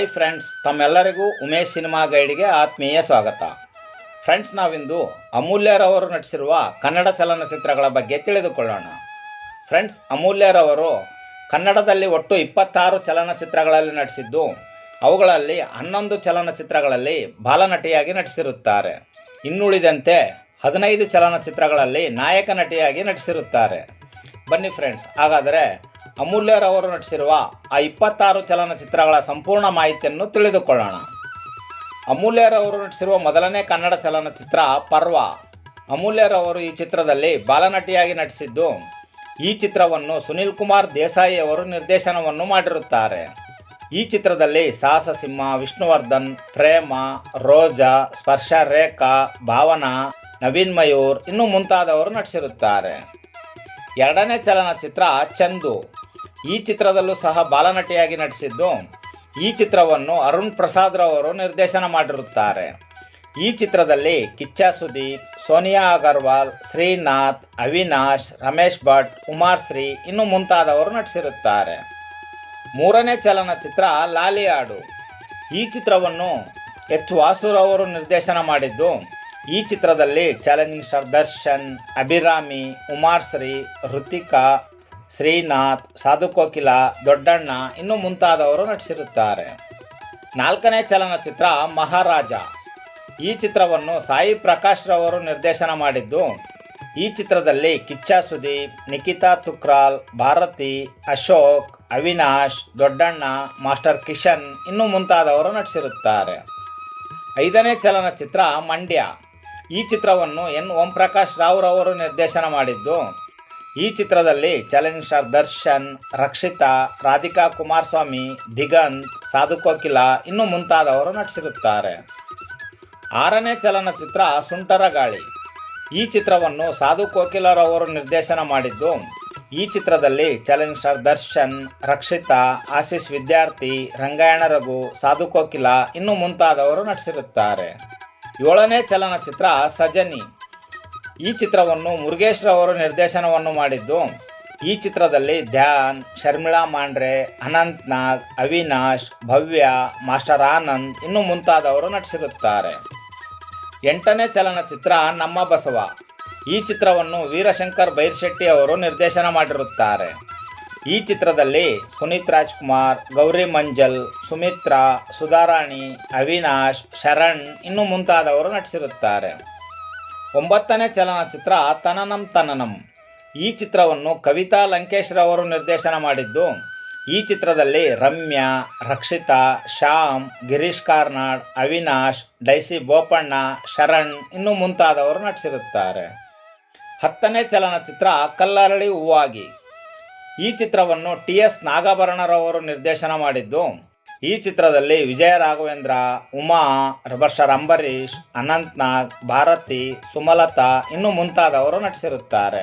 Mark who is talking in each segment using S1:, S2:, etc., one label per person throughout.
S1: Hi friends ತಮ್ಮೆಲ್ಲರಿಗೂ Umesh cinema ಗೈಡ್ಗೆ ಆತ್ಮೀಯ ಸ್ವಾಗತ. ಫ್ರೆಂಡ್ಸ್ ನಾವಿಂದು ಅಮೂಲ್ಯರವರು ನಟಿಸಿರುವ ಕನ್ನಡ ಚಲನಚಿತ್ರಗಳ ಬಗ್ಗೆ ತಿಳಿದುಕೊಳ್ಳೋಣ. ಫ್ರೆಂಡ್ಸ್ ಅಮೂಲ್ಯರವರು ಕನ್ನಡದಲ್ಲಿ ಒಟ್ಟು ಇಪ್ಪತ್ತಾರು ಚಲನಚಿತ್ರಗಳಲ್ಲಿ ನಟಿಸಿದ್ದು, ಅವುಗಳಲ್ಲಿ ಹನ್ನೊಂದು ಚಲನಚಿತ್ರಗಳಲ್ಲಿ ಬಾಲನಟಿಯಾಗಿ ನಟಿಸಿರುತ್ತಾರೆ. ಇನ್ನುಳಿದಂತೆ ಹದಿನೈದು ಚಲನಚಿತ್ರಗಳಲ್ಲಿ ನಾಯಕ ನಟಿಯಾಗಿ ನಟಿಸಿರುತ್ತಾರೆ. ಬನ್ನಿ ಫ್ರೆಂಡ್ಸ್ ಹಾಗಾದರೆ ಅಮೂಲ್ಯರವರು ನಟಿಸಿರುವ ಆ ಇಪ್ಪತ್ತಾರು ಚಲನಚಿತ್ರಗಳ ಸಂಪೂರ್ಣ ಮಾಹಿತಿಯನ್ನು ತಿಳಿದುಕೊಳ್ಳೋಣ. ಅಮೂಲ್ಯರವರು ನಟಿಸಿರುವ ಮೊದಲನೇ ಕನ್ನಡ ಚಲನಚಿತ್ರ ಪರ್ವ. ಅಮೂಲ್ಯರವರು ಈ ಚಿತ್ರದಲ್ಲಿ ಬಾಲನಟಿಯಾಗಿ ನಟಿಸಿದ್ದು, ಈ ಚಿತ್ರವನ್ನು ಸುನಿಲ್ ಕುಮಾರ್ ದೇಸಾಯಿ ಅವರು ನಿರ್ದೇಶನವನ್ನು ಮಾಡಿರುತ್ತಾರೆ. ಈ ಚಿತ್ರದಲ್ಲಿ ಸಾಹಸ ಸಿಂಹ ವಿಷ್ಣುವರ್ಧನ್, ಪ್ರೇಮ, ರೋಜಾ, ಸ್ಪರ್ಶ ರೇಖಾ, ಭಾವನಾ, ನವೀನ್ ಮಯೂರ್ ಇನ್ನು ಮುಂತಾದವರು ನಟಿಸಿರುತ್ತಾರೆ. ಎರಡನೇ ಚಲನಚಿತ್ರ ಚಂದು. ಈ ಚಿತ್ರದಲ್ಲೂ ಸಹ ಬಾಲನಟಿಯಾಗಿ ನಟಿಸಿದ್ದು ಈ ಚಿತ್ರವನ್ನು ಅರುಣ್ ಪ್ರಸಾದ್ ರವರು ನಿರ್ದೇಶನ ಮಾಡಿರುತ್ತಾರೆ. ಈ ಚಿತ್ರದಲ್ಲಿ ಕಿಚ್ಚ ಸುದೀಪ್, ಸೋನಿಯಾ ಅಗರ್ವಾಲ್, ಶ್ರೀನಾಥ್, ಅವಿನಾಶ್, ರಮೇಶ್ ಭಟ್ ಶ್ರೀ ಇನ್ನು ಮುಂತಾದವರು ನಟಿಸಿರುತ್ತಾರೆ. ಮೂರನೇ ಚಲನಚಿತ್ರ ಲಾಲಿಯಾಡು ಈ ಚಿತ್ರವನ್ನು ಎಚ್ ವಾಸುರವರು ನಿರ್ದೇಶನ ಮಾಡಿದ್ದು, ಈ ಚಿತ್ರದಲ್ಲಿ ಚಾಲೆಂಜಿಂಗ್ ಸ್ಟಾರ್ ದರ್ಶನ್, ಅಭಿರಾಮಿ ಉಮಾಶ್ರೀ ಋತಿಕಾ ಶ್ರೀನಾಥ್, ಸಾಧು ಕೋಕಿಲ, ದೊಡ್ಡಣ್ಣ ಇನ್ನು ಮುಂತಾದವರು ನಟಿಸಿರುತ್ತಾರೆ. ನಾಲ್ಕನೇ ಚಲನಚಿತ್ರ ಮಹಾರಾಜ. ಈ ಚಿತ್ರವನ್ನು ಸಾಯಿ ಪ್ರಕಾಶ್ ರವರು ನಿರ್ದೇಶನ ಮಾಡಿದ್ದು, ಈ ಚಿತ್ರದಲ್ಲಿ ಕಿಚ್ಚ ಸುದೀಪ್ ನಿಖಿತಾ ತುಕ್ರಾಲ್, ಭಾರತಿ, ಅಶೋಕ್, ಅವಿನಾಶ್, ದೊಡ್ಡಣ್ಣ, ಮಾಸ್ಟರ್ ಕಿಶನ್ ಇನ್ನು ಮುಂತಾದವರು ನಟಿಸಿರುತ್ತಾರೆ. ಐದನೇ ಚಲನಚಿತ್ರ ಮಂಡ್ಯ. ಈ ಚಿತ್ರವನ್ನು ಎನ್ ಓಂ ಪ್ರಕಾಶ್ ರಾವ್ ರವರು ನಿರ್ದೇಶನ ಮಾಡಿದ್ದು ಈ ಚಿತ್ರದಲ್ಲಿ ಚಾಲೆಂಜ್ ಸ್ಟಾರ್ ದರ್ಶನ್, ರಕ್ಷಿತಾ, ರಾಧಿಕಾ ಕುಮಾರಸ್ವಾಮಿ, ದಿಗಂತ್, ಸಾಧು ಕೋಕಿಲ ಇನ್ನು ಮುಂತಾದವರು ನಟಿಸಿರುತ್ತಾರೆ. ಆರನೇ ಚಲನಚಿತ್ರ ಸುಂಟರ ಗಾಳಿ. ಈ ಚಿತ್ರವನ್ನು ಸಾಧು ಕೋಕಿಲರವರು ನಿರ್ದೇಶನ ಮಾಡಿದ್ದು, ಈ ಚಿತ್ರದಲ್ಲಿ ಚಾಲೆಂಜ್ ಸ್ಟಾರ್ ದರ್ಶನ್, ರಕ್ಷಿತಾ ಆಶೀಶ್ ವಿದ್ಯಾರ್ಥಿ, ರಂಗಾಯಣ ರಘು, ಸಾಧು ಕೋಕಿಲ ಇನ್ನು ಮುಂತಾದವರು ನಟಿಸಿರುತ್ತಾರೆ. ಏಳನೇ ಚಲನಚಿತ್ರ ಸಜನಿ. ಈ ಚಿತ್ರವನ್ನು ಮುರುಗೇಶ್ ಅವರು ನಿರ್ದೇಶನವನ್ನು ಮಾಡಿದ್ದು. ಈ ಚಿತ್ರದಲ್ಲಿ ಧ್ಯಾನ್, ಶರ್ಮಿಳಾ ಮಾಂಡ್ರೆ, ಅನಂತ್ ನಾಗ್, ಅವಿನಾಶ್, ಭವ್ಯ, ಮಾಸ್ಟರ್ ಆನಂದ್ ಇನ್ನು ಮುಂತಾದವರು ನಟಿಸಿರುತ್ತಾರೆ. ಎಂಟನೇ ಚಲನಚಿತ್ರ ನಮ್ಮ ಬಸವ. ಈ ಚಿತ್ರವನ್ನು ವೀರಶಂಕರ್ ಬೈರ್ಶೆಟ್ಟಿ ಅವರು ನಿರ್ದೇಶನ ಮಾಡಿರುತ್ತಾರೆ. ಈ ಚಿತ್ರದಲ್ಲಿ ಪುನೀತ್ ರಾಜ್ಕುಮಾರ್, ಗೌರಿ ಮಂಜಲ್, ಸುಮಿತ್ರಾ, ಸುಧಾರಾಣಿ, ಅವಿನಾಶ್, ಶರಣ್ ಇನ್ನು ಮುಂತಾದವರು ನಟಿಸಿರುತ್ತಾರೆ. ಒಂಬತ್ತನೇ ಚಲನಚಿತ್ರ ತನನಂ ತನನಂ. ಈ ಚಿತ್ರವನ್ನು ಕವಿತಾ ಲಂಕೇಶ್ ರವರು ನಿರ್ದೇಶನ ಮಾಡಿದ್ದು, ಈ ಚಿತ್ರದಲ್ಲಿ ರಮ್ಯಾ, ರಕ್ಷಿತಾ, ಶ್ಯಾಮ್, ಗಿರೀಶ್ ಕಾರ್ನಾಡ್, ಅವಿನಾಶ್, ಡೈಸಿ ಬೋಪಣ್ಣ, ಶರಣ್ ಇನ್ನು ಮುಂತಾದವರು ನಟಿಸಿರುತ್ತಾರೆ. ಹತ್ತನೇ ಚಲನಚಿತ್ರ ಕಲ್ಲರಳಿ ಹೂವಾಗಿ. ಈ ಚಿತ್ರವನ್ನು ಟಿ ಎಸ್ ನಾಗಾಭರಣರವರು ನಿರ್ದೇಶನ ಮಾಡಿದ್ದು ಈ ಚಿತ್ರದಲ್ಲಿ ವಿಜಯ ರಾಘವೇಂದ್ರ, ಉಮಾ ರಬರ್ಷರ್ ಅಂಬರೀಶ್ ಅನಂತ್ ನಾಗ್, ಭಾರತಿ, ಸುಮಲತಾ ಇನ್ನು ಮುಂತಾದವರು ನಟಿಸಿರುತ್ತಾರೆ.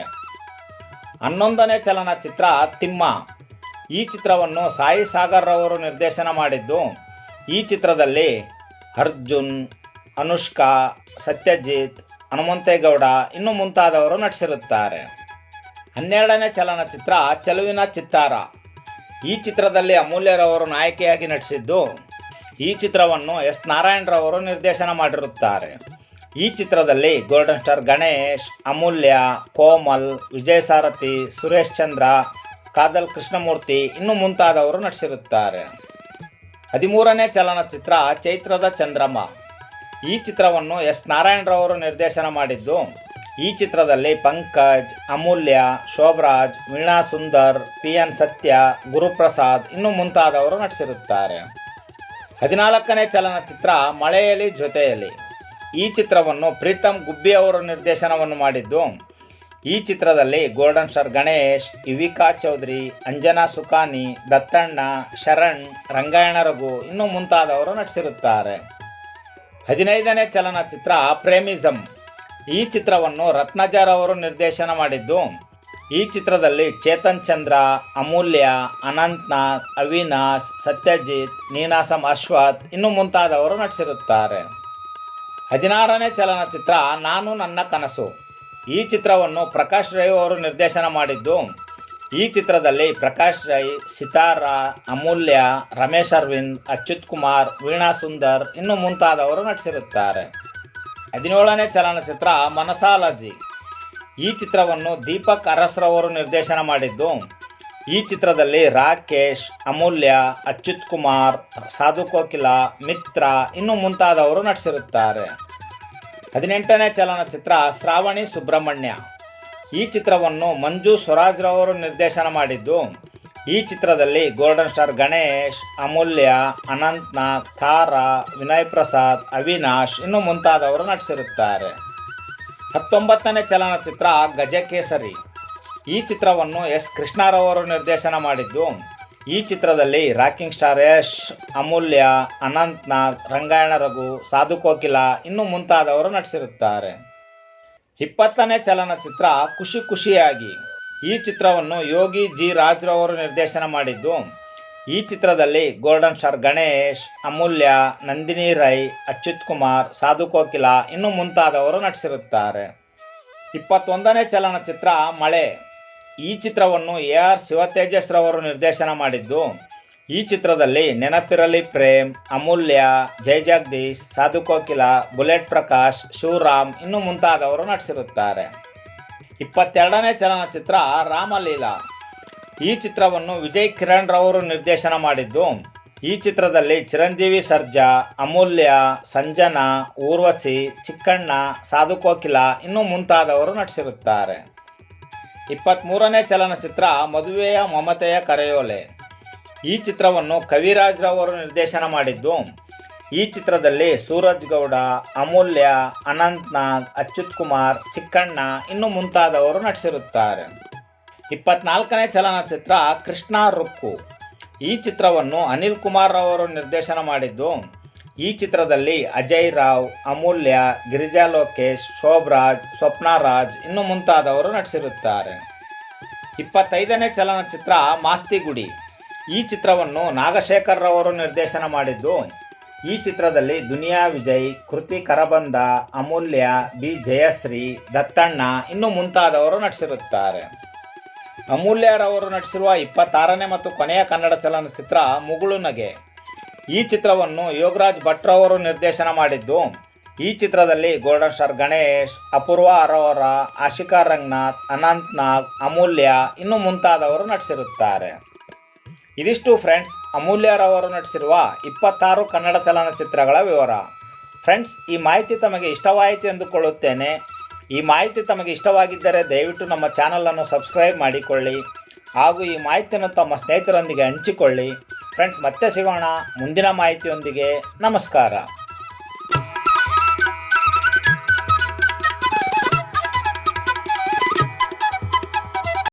S1: ಹನ್ನೊಂದನೇ ಚಲನಚಿತ್ರ ತಿಮ್ಮ. ಈ ಚಿತ್ರವನ್ನು ಸಾಯಿ ಸಾಗರ್ ರವರು ನಿರ್ದೇಶನ ಮಾಡಿದ್ದು. ಈ ಚಿತ್ರದಲ್ಲಿ ಅರ್ಜುನ್, ಅನುಷ್ಕಾ, ಸತ್ಯಜಿತ್, ಹನುಮಂತೇಗೌಡ ಇನ್ನು ಮುಂತಾದವರು ನಟಿಸಿರುತ್ತಾರೆ. ಹನ್ನೆರಡನೇ ಚಲನಚಿತ್ರ ಚೆಲುವಿನ ಚಿತ್ತಾರ. ಈ ಚಿತ್ರದಲ್ಲಿ ಅಮೂಲ್ಯರವರು ನಾಯಕಿಯಾಗಿ ನಟಿಸಿದ್ದು ಈ ಚಿತ್ರವನ್ನು ಎಸ್ ನಾರಾಯಣರವರು ನಿರ್ದೇಶನ ಮಾಡಿರುತ್ತಾರೆ. ಈ ಚಿತ್ರದಲ್ಲಿ ಗೋಲ್ಡನ್ ಸ್ಟಾರ್ ಗಣೇಶ್, ಅಮೂಲ್ಯ, ಕೋಮಲ್, ವಿಜಯ ಸಾರಥಿ, ಸುರೇಶ್ ಚಂದ್ರ, ಕಾದಲ್ ಕೃಷ್ಣಮೂರ್ತಿ ಇನ್ನು ಮುಂತಾದವರು ನಟಿಸಿರುತ್ತಾರೆ. ಹದಿಮೂರನೇ ಚಲನಚಿತ್ರ ಚೈತ್ರದ ಚಂದ್ರಮ್ಮ ಈ ಚಿತ್ರವನ್ನು ಎಸ್ ನಾರಾಯಣರವರು ನಿರ್ದೇಶನ ಮಾಡಿದ್ದು ಈ ಚಿತ್ರದಲ್ಲಿ ಪಂಕಜ್, ಅಮೂಲ್ಯ, ಶೋಭರಾಜ್, ವೀಣಾ ಸುಂದರ್ ಪಿ ಎನ್ ಸತ್ಯ, ಗುರುಪ್ರಸಾದ್ ಇನ್ನು ಮುಂತಾದವರು ನಟಿಸಿರುತ್ತಾರೆ. ಹದಿನಾಲ್ಕನೇ ಚಲನಚಿತ್ರ ಮಳೆಯಲ್ಲಿ ಜೊತೆಯಲ್ಲಿ ಈ ಚಿತ್ರವನ್ನು ಪ್ರೀತಮ್ ಗುಬ್ಬಿ ಅವರು ನಿರ್ದೇಶನವನ್ನು ಮಾಡಿದ್ದು. ಈ ಚಿತ್ರದಲ್ಲಿ ಗೋಲ್ಡನ್ ಸ್ಟಾರ್ ಗಣೇಶ್ ಯುವಿಕಾ ಚೌಧರಿ, ಅಂಜನಾ ಸುಖಾನಿ ದತ್ತಣ್ಣ, ಶರಣ್, ರಂಗಾಯಣ ರಘು ಇನ್ನು ಮುಂತಾದವರು ನಟಿಸಿರುತ್ತಾರೆ. ಹದಿನೈದನೇ ಚಲನಚಿತ್ರ ಪ್ರೇಮಿಸಮ್ ಈ ಚಿತ್ರವನ್ನು ರತ್ನಜಾರ್ ಅವರು ನಿರ್ದೇಶನ ಮಾಡಿದ್ದು. ಈ ಚಿತ್ರದಲ್ಲಿ ಚೇತನ್ ಚಂದ್ರ, ಅಮೂಲ್ಯ ಅನಂತನಾಥ್ ಅವಿನಾಶ್, ಸತ್ಯಜಿತ್, ನೀನಾಸಂ ಅಶ್ವಥ್ ಇನ್ನು ಮುಂತಾದವರು ನಟಿಸಿರುತ್ತಾರೆ. ಹದಿನಾರನೇ ಚಲನಚಿತ್ರ ನಾನು ನನ್ನ ಕನಸು. ಈ ಚಿತ್ರವನ್ನು ಪ್ರಕಾಶ್ ರೈ ಅವರು ನಿರ್ದೇಶನ ಮಾಡಿದ್ದು. ಈ ಚಿತ್ರದಲ್ಲಿ ಪ್ರಕಾಶ್ ರೈ, ಸಿತಾರಾ, ಅಮೂಲ್ಯ, ರಮೇಶ್ ಅರವಿಂದ್, ಅಚ್ಯುತ್ ಕುಮಾರ್, ವೀಣಾ ಸುಂದರ್ ಇನ್ನು ಮುಂತಾದವರು ನಟಿಸಿರುತ್ತಾರೆ. ಹದಿನೇಳನೇ ಚಲನಚಿತ್ರ ಮನಸಾಲಜಿ. ಈ ಚಿತ್ರವನ್ನು ದೀಪಕ್ ಅರಸ್ರವರು ನಿರ್ದೇಶನ ಮಾಡಿದ್ದು. ಈ ಚಿತ್ರದಲ್ಲಿ ರಾಕೇಶ್, ಅಮೂಲ್ಯ, ಅಚ್ಯುತ್ ಕುಮಾರ್, ಸಾಧು ಕೋಕಿಲ, ಮಿತ್ರ ಇನ್ನು ಮುಂತಾದವರು ನಟಿಸಿರುತ್ತಾರೆ. ಹದಿನೆಂಟನೇ ಚಲನಚಿತ್ರ ಶ್ರಾವಣಿ ಸುಬ್ರಹ್ಮಣ್ಯ. ಈ ಚಿತ್ರವನ್ನು ಮಂಜು ಸ್ವರಾಜ್ರವರು ನಿರ್ದೇಶನ ಮಾಡಿದ್ದು. ಈ ಚಿತ್ರದಲ್ಲಿ ಗೋಲ್ಡನ್ ಸ್ಟಾರ್ ಗಣೇಶ್, ಅಮೂಲ್ಯ ಅನಂತ್ನಾಗ್ ತಾರಾ, ವಿನಯ್ ಪ್ರಸಾದ್, ಅವಿನಾಶ್ ಇನ್ನು ಮುಂತಾದವರು ನಟಿಸಿರುತ್ತಾರೆ. ಹತ್ತೊಂಬತ್ತನೇ ಚಲನಚಿತ್ರ ಗಜಕೇಸರಿ ಈ ಚಿತ್ರವನ್ನು ಎಸ್. ಕೃಷ್ಣರವರು ನಿರ್ದೇಶನ ಮಾಡಿದ್ದು. ಈ ಚಿತ್ರದಲ್ಲಿ ರಾಕಿಂಗ್ ಸ್ಟಾರ್ ಯಶ್, ಅಮೂಲ್ಯ ಅನಂತ್ನಾಗ್ ರಂಗಾಯಣ ರಘು, ಸಾಧು ಕೋಕಿಲ ಇನ್ನು ಮುಂತಾದವರು ನಟಿಸಿರುತ್ತಾರೆ. ಇಪ್ಪತ್ತನೇ ಚಲನಚಿತ್ರ ಖುಷಿ ಖುಷಿಯಾಗಿ. ಈ ಚಿತ್ರವನ್ನು ಯೋಗಿ ಜಿ ರಾಜ್ರವರು ನಿರ್ದೇಶನ ಮಾಡಿದ್ದು. ಈ ಚಿತ್ರದಲ್ಲಿ ಗೋಲ್ಡನ್ ಸ್ಟಾರ್ ಗಣೇಶ್, ಅಮೂಲ್ಯ, ನಂದಿನಿ ರೈ, ಅಚ್ಯುತ್ ಕುಮಾರ್, ಸಾಧು ಕೋಕಿಲ ಇನ್ನು ಮುಂತಾದವರು ನಟಿಸಿರುತ್ತಾರೆ. ಇಪ್ಪತ್ತೊಂದನೇ ಚಲನಚಿತ್ರ ಮಳೆ. ಈ ಚಿತ್ರವನ್ನು ಎ ಆರ್ ಶಿವತೇಜಸ್ರವರು ನಿರ್ದೇಶನ ಮಾಡಿದ್ದು. ಈ ಚಿತ್ರದಲ್ಲಿ ನೆನಪಿರಲಿ ಪ್ರೇಮ್, ಅಮೂಲ್ಯ ಜೈ ಜಗದೀಶ್, ಸಾಧು ಕೋಕಿಲ, ಬುಲೆಟ್ ಪ್ರಕಾಶ್, ಶಿವರಾಮ್ ಇನ್ನು ಮುಂತಾದವರು ನಟಿಸಿರುತ್ತಾರೆ. ಇಪ್ಪತ್ತೆರಡನೇ ಚಲನಚಿತ್ರ ರಾಮಲೀಲಾ. ಈ ಚಿತ್ರವನ್ನು ವಿಜಯ್ ಕಿರಣ್ ರವರು ನಿರ್ದೇಶನ ಮಾಡಿದ್ದು. ಈ ಚಿತ್ರದಲ್ಲಿ ಚಿರಂಜೀವಿ ಸರ್ಜಾ, ಅಮೂಲ್ಯ, ಸಂಜನಾ, ಊರ್ವಶಿ, ಚಿಕ್ಕಣ್ಣ ಸಾಧು ಕೋಕಿಲ ಇನ್ನೂ ಮುಂತಾದವರು ನಟಿಸಿರುತ್ತಾರೆ. ಇಪ್ಪತ್ತ್ಮೂರನೇ ಚಲನಚಿತ್ರ ಮದುವೆಯ ಮಮತೆಯ ಕರೆಯೋಲೆ. ಈ ಚಿತ್ರವನ್ನು ಕವಿರಾಜ್ರವರು ನಿರ್ದೇಶನ ಮಾಡಿದ್ದು. ಈ ಚಿತ್ರದಲ್ಲಿ ಸೂರಜ್ ಗೌಡ ಅಮೂಲ್ಯ, ಅನಂತ್ನಾಗ್ ಅಚ್ಯುತ್ ಕುಮಾರ್ ಚಿಕ್ಕಣ್ಣ ಇನ್ನು ಮುಂತಾದವರು ನಟಿಸಿರುತ್ತಾರೆ. ಇಪ್ಪತ್ನಾಲ್ಕನೇ ಚಲನಚಿತ್ರ ಕೃಷ್ಣ ರುಕ್ಕು. ಈ ಚಿತ್ರವನ್ನು ಅನಿಲ್ ಕುಮಾರ್ ಅವರು ನಿರ್ದೇಶನ ಮಾಡಿದ್ದು, ಈ ಚಿತ್ರದಲ್ಲಿ ಅಜಯ್ ರಾವ್, ಅಮೂಲ್ಯ, ಗಿರಿಜಾ ಲೋಕೇಶ್, ಶೋಭರಾಜ್ ಸ್ವಪ್ನರಾಜ್ ಇನ್ನು ಮುಂತಾದವರು ನಟಿಸಿರುತ್ತಾರೆ. ಇಪ್ಪತ್ತೈದನೇ ಚಲನಚಿತ್ರ ಮಾಸ್ತಿಗುಡಿ. ಈ ಚಿತ್ರವನ್ನು ನಾಗಶೇಖರ್ ರವರು ನಿರ್ದೇಶನ ಮಾಡಿದ್ದು ಈ ಚಿತ್ರದಲ್ಲಿ ದುನಿಯಾ ವಿಜಯ್, ಕೃತಿ ಕರಬಂದ, ಅಮೂಲ್ಯ, ಬಿ ಜಯಶ್ರೀ, ದತ್ತಣ್ಣ ಇನ್ನು ಮುಂತಾದವರು ನಟಿಸಿರುತ್ತಾರೆ. ಅಮೂಲ್ಯರವರು ನಟಿಸಿರುವ ಇಪ್ಪತ್ತಾರನೇ ಮತ್ತು ಕೊನೆಯ ಕನ್ನಡ ಚಲನಚಿತ್ರ ಮುಗುಳು ನಗೆ ಈ ಚಿತ್ರವನ್ನು ಯೋಗರಾಜ್ ಭಟ್ರವರು ನಿರ್ದೇಶನ ಮಾಡಿದ್ದು. ಈ ಚಿತ್ರದಲ್ಲಿ ಗೋಲ್ಡನ್ ಸ್ಟಾರ್ ಗಣೇಶ್, ಅಪೂರ್ವ ಅರೋರ, ಆಶಿಕಾ ರಂಗನಾಥ್, ಅನಂತ್ ನಾಗ್, ಅಮೂಲ್ಯ ಇನ್ನು ಮುಂತಾದವರು ನಟಿಸಿರುತ್ತಾರೆ. ಇದಿಷ್ಟು ಫ್ರೆಂಡ್ಸ್, ಅಮೂಲ್ಯರವರು ನಟಿಸಿರುವ ಇಪ್ಪತ್ತಾರು ಕನ್ನಡ ಚಲನಚಿತ್ರಗಳ ವಿವರ. ಫ್ರೆಂಡ್ಸ್, ಈ ಮಾಹಿತಿ ತಮಗೆ ಇಷ್ಟವಾಯಿತು ಎಂದುಕೊಳ್ಳುತ್ತೇನೆ. ಈ ಮಾಹಿತಿ ತಮಗೆ ಇಷ್ಟವಾಗಿದ್ದರೆ ದಯವಿಟ್ಟು ನಮ್ಮ ಚಾನಲನ್ನು ಸಬ್ಸ್ಕ್ರೈಬ್ ಮಾಡಿಕೊಳ್ಳಿ ಹಾಗೂ ಈ ಮಾಹಿತಿಯನ್ನು ತಮ್ಮ ಸ್ನೇಹಿತರೊಂದಿಗೆ ಹಂಚಿಕೊಳ್ಳಿ. ಫ್ರೆಂಡ್ಸ್, ಮತ್ತೆ ಸಿಗೋಣ ಮುಂದಿನ ಮಾಹಿತಿಯೊಂದಿಗೆ. ನಮಸ್ಕಾರ.